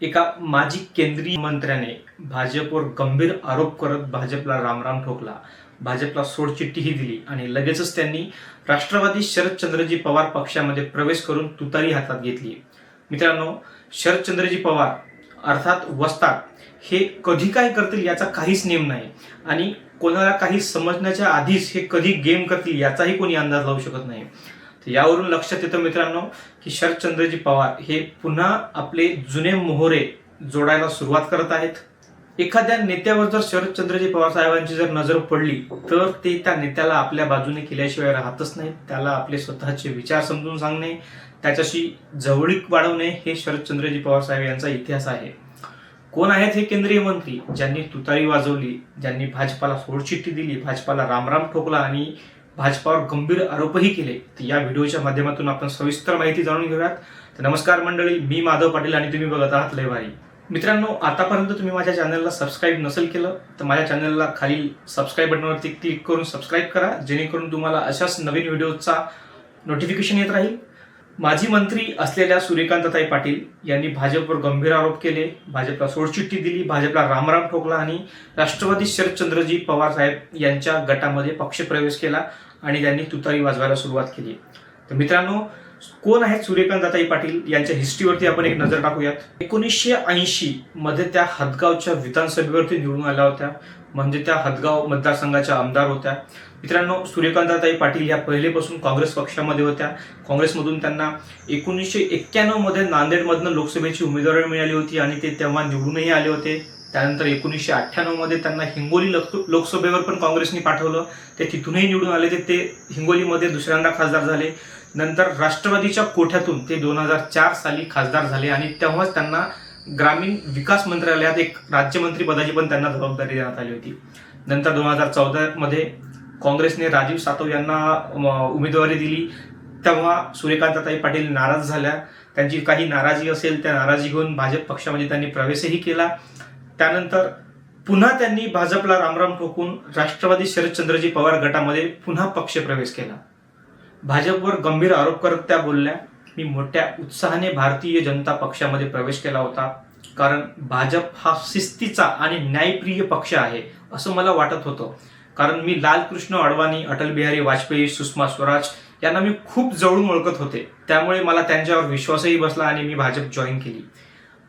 एका माजी केंद्रीय मंत्र्याने भाजपवर गंभीर आरोप करत भाजपला रामराम ठोकला. भाजपला सोडचिठ्ठीही दिली आणि लगेचच त्यांनी राष्ट्रवादी शरदचंद्रजी पवार पक्षामध्ये प्रवेश करून तुतारी हातात घेतली. मित्रांनो शरदचंद्रजी पवार अर्थात वस्ताद हे कधी काय करतील याचा काहीच नेम नाही आणि कोणाला काही समजण्याच्या आधीच हे कधी गेम करतील याचाही कोणी अंदाज लावू शकत नाही. यावरून लक्षात येतं मित्रांनो की शरदचंद्रजी पवार हे पुन्हा आपले जुने मोहरे जोडायला सुरुवात करत आहेत. एखाद्या नेत्यावर जर शरदचंद्रजी पवार साहेबांची जर नजर पडली तर ते त्या नेत्याला आपल्या बाजूने केल्याशिवाय राहतच नाही. त्याला आपले स्वतःचे विचार समजून सांगणे त्याच्याशी जवळीक वाढवणे हे शरदचंद्रजी पवार साहेब यांचा इतिहास आहे. कोण आहेत हे केंद्रीय मंत्री? ज्यांनी तुतारी वाजवली ज्यांनी भाजपाला सोडचिठ्ठी दिली भाजपाला रामराम ठोकला आणि भाजपावर गंभीर आरोपही केले. तर या व्हिडिओच्या माध्यमातून आपण सविस्तर माहिती जाणून घेऊयात. तर नमस्कार मंडळी मी माधव पाटील आणि तुम्ही बघत आहात लय भारी. मित्रांनो आतापर्यंत तुम्ही माझ्या चॅनलला सबस्क्राईब नसेल केलं तर माझ्या चॅनलला खाली सबस्क्राईब बटनवरती क्लिक करून सबस्क्राईब करा जेणेकरून तुम्हाला अशाच नवीन व्हिडिओचा नोटिफिकेशन येत राहील. माजी मंत्री असलेल्या सूर्यकांतताई पाटील यांनी भाजपवर गंभीर आरोप केले. भाजपला सोडचिठ्ठी दिली भाजपला रामराम ठोकला आणि राष्ट्रवादी शरदचंद्रजी पवार साहेब यांच्या गटामध्ये पक्षप्रवेश केला. आणि त्यांनी तुतारी वाजवायला सुरुवात केली. तर मित्रांनो कोण आहेत सूर्यकांतताई पाटील? यांच्या हिस्ट्रीवरती आपण एक नजर टाकूयात. एकोणीसशे ऐंशी मध्ये त्या हदगावच्या विधानसभेवरती निवडून आल्या होत्या. म्हणजे त्या हदगाव मतदारसंघाच्या आमदार होत्या. मित्रांनो सूर्यकांताताई पाटील या पहिलेपासून काँग्रेस पक्षामध्ये होत्या. काँग्रेसमधून त्यांना एकोणीसशे एक्क्याण्णवमध्ये नांदेडमधनं लोकसभेची उमेदवारी मिळाली होती आणि ते तेव्हा निवडूनही आले होते. त्यानंतर एकोणीसशे अठ्ठ्याण्णवमध्ये त्यांना हिंगोली लोकसभेवर पण काँग्रेसने पाठवलं. ते तिथूनही निवडून आले ते ते हिंगोलीमध्ये दुसऱ्यांदा खासदार झाले. नंतर राष्ट्रवादीच्या कोठ्यातून ते दोन हजार चार साली खासदार झाले आणि तेव्हाच त्यांना ग्रामीण विकास मंत्रालयात एक राज्यमंत्री पदाची पण त्यांना जबाबदारी देण्यात आली होती. नंतर दोन हजार चौदामध्ये काँग्रेसने राजीव सातव यांना उमेदवारी दिली. तेव्हा सूर्यकांतताई पाटील नाराज झाल्या. त्यांची काही नाराजी असेल त्या नाराजी घेऊन भाजप पक्षामध्ये त्यांनी प्रवेशही केला. त्यानंतर पुन्हा त्यांनी भाजपला रामराम ठोकून राष्ट्रवादी शरदचंद्रजी पवार गटामध्ये पुन्हा पक्षप्रवेश केला. भाजपवर गंभीर आरोप करत त्या बोलल्या मी मोठ्या उत्साहाने भारतीय जनता पक्षामध्ये प्रवेश केला होता कारण भाजप हा शिस्तीचा आणि न्यायप्रिय पक्ष आहे असं मला वाटत होतं. कारण मी लालकृष्ण अडवाणी अटल बिहारी वाजपेयी सुषमा स्वराज यांना मी खूप जवळून ओळखत होते. त्यामुळे मला त्यांच्यावर विश्वासही बसला आणि मी भाजप जॉईन केली.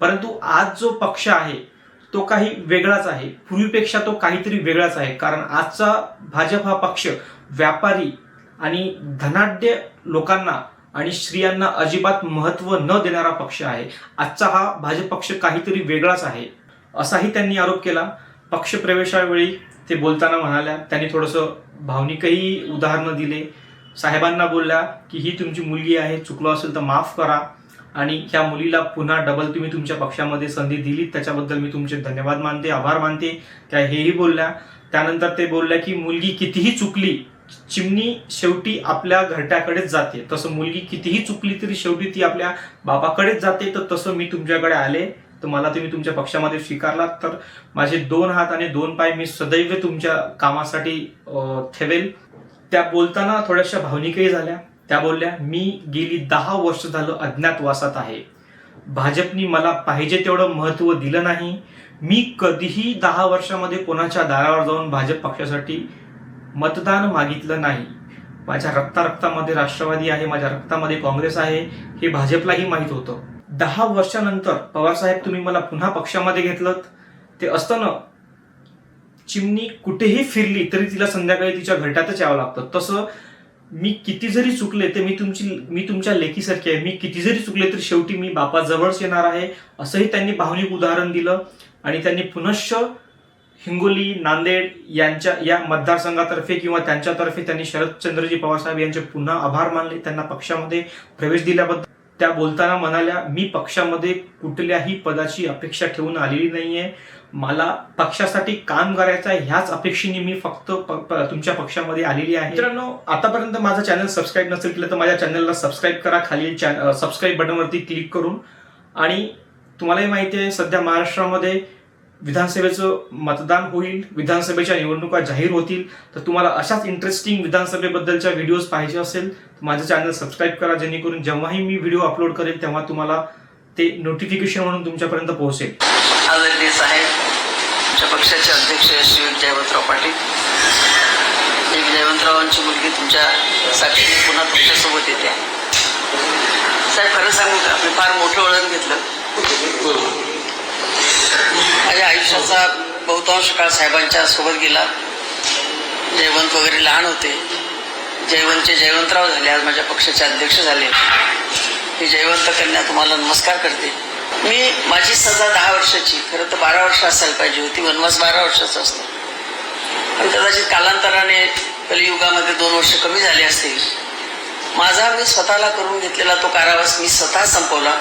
परंतु आज जो पक्ष आहे तो काही वेगळाच आहे. पूर्वीपेक्षा तो काहीतरी वेगळाच आहे. कारण आजचा भाजप हा पक्ष व्यापारी आणि धनाढ्य लोकांना आणि स्त्रियांना अजिबात महत्त्व न देणारा पक्ष आहे. आजचा हा भाजप पक्ष काहीतरी वेगळाच आहे. असाही त्यांनी आरोप केला. पक्षप्रवेशावेळी ते बोलताना म्हणाल्या त्यांनी थोडंसं भावनिकही उदाहरणं दिले. साहेबांना बोलल्या की ही तुमची मुलगी आहे चुकलो असेल तर माफ करा. आणि ह्या मुलीला पुन्हा डबल तुम्ही तुमच्या पक्षामध्ये संधी दिली. त्याच्याबद्दल मी तुमचे धन्यवाद मानते आभार मानते. त्या हेही बोलल्या. त्यानंतर ते बोलल्या की मुलगी कितीही चुकली चिमणी शेवटी आपल्या घरट्याकडेच जाते. तसं मुलगी कितीही चुकली तरी शेवटी ती आपल्या बापाकडेच जाते. तर तसं मी तुमच्याकडे आले. तर मला तुम्ही तुमच्या पक्षामध्ये स्वीकारलात. तर माझे दोन हात आणि दोन पाय मी सदैव तुमच्या कामासाठी ठेवेल. त्या बोलताना थोड्याशा भावनिकही झाल्या. त्या बोलल्या मी गेली दहा वर्ष झालं अज्ञातवासात आहे. भाजपनी मला पाहिजे तेवढं महत्त्व दिलं नाही. मी कधीही दहा वर्षामध्ये कोणाच्या दारावर जाऊन भाजप पक्षासाठी मतदान मागितलं नाही. माझ्या रक्ता रक्तामध्ये राष्ट्रवादी आहे माझ्या रक्तामध्ये काँग्रेस आहे हे भाजपलाही माहीत होतं. दहा वर्षानंतर पवारसाहेब तुम्ही मला पुन्हा पक्षामध्ये घेतलं ते असताना चिमणी कुठेही फिरली तरी तिला संध्याकाळी तिच्या घरट्यातच यावं लागतं. तसं मी किती जरी चुकले तर मी तुमची मी तुमच्या लेखीसारखी आहे. मी किती जरी चुकले तर शेवटी मी बापाजवळच येणार आहे असंही त्यांनी भावनिक उदाहरण दिलं. आणि त्यांनी पुनश्च हिंगोली नांदेड यांच्या या मतदारसंघातर्फे किंवा त्यांच्यातर्फे त्यांनी शरदचंद्रजी पवार साहेब यांचे पुन्हा आभार मानले. त्यांना पक्षामध्ये प्रवेश दिल्याबद्दल त्या बोलताना म्हणाल्या मी पक्षामध्ये कुठल्याही पदाची अपेक्षा ठेवून आलेली नाहीये. मला पक्षासाठी काम करायचं आहे ह्याच अपेक्षेने मी फक्त प- प- तुमच्या पक्षामध्ये आलेली आहे. मित्रांनो आतापर्यंत माझं चॅनल सबस्क्राईब नसेल केलं तर माझ्या चॅनलला सबस्क्राईब करा. खाली सबस्क्राईब बटनवरती क्लिक करून. आणि तुम्हालाही माहिती आहे सध्या महाराष्ट्रामध्ये विधानसभेचं मतदान होईल विधानसभेच्या निवडणुका जाहीर होतील. तर तुम्हाला अशाच इंटरेस्टिंग विधानसभेबद्दलच्या व्हिडिओज पाहिजे असेल तर माझं चॅनल सबस्क्राईब करा जेणेकरून जेव्हाही मी व्हिडिओ अपलोड करेल तेव्हा तुम्हाला ते नोटिफिकेशन म्हणून तुमच्यापर्यंत पोहोचेल. आदरणीय साहेब आमच्या पक्षाचे अध्यक्ष श्री जयवंतराव पाटील. एक जयवंतरावांची मुलगी तुमच्या साक्षीने पुन्हा तुमच्यासोबत येते. साहेब खरं सांगू का? मी फार मोठं वळण घेतलं. माझ्या आयुष्याचा बहुतांश काळ साहेबांच्या सोबत गेला. जयवंत वगैरे लहान होते. जयवंतचे जयवंतराव झाले आज माझ्या पक्षाचे अध्यक्ष झाले. मी जयवंत कन्या तुम्हाला नमस्कार करते. मी माझी सजा दहा वर्षाची खरं तर बारा वर्ष असायला पाहिजे होती वनवास बारा वर्षाचा असतो. पण कदाचित कालांतराने कलियुगामध्ये दोन वर्ष कमी झाले असतील. माझा मी स्वतःला करून घेतलेला तो कारावास मी स्वतः संपवला.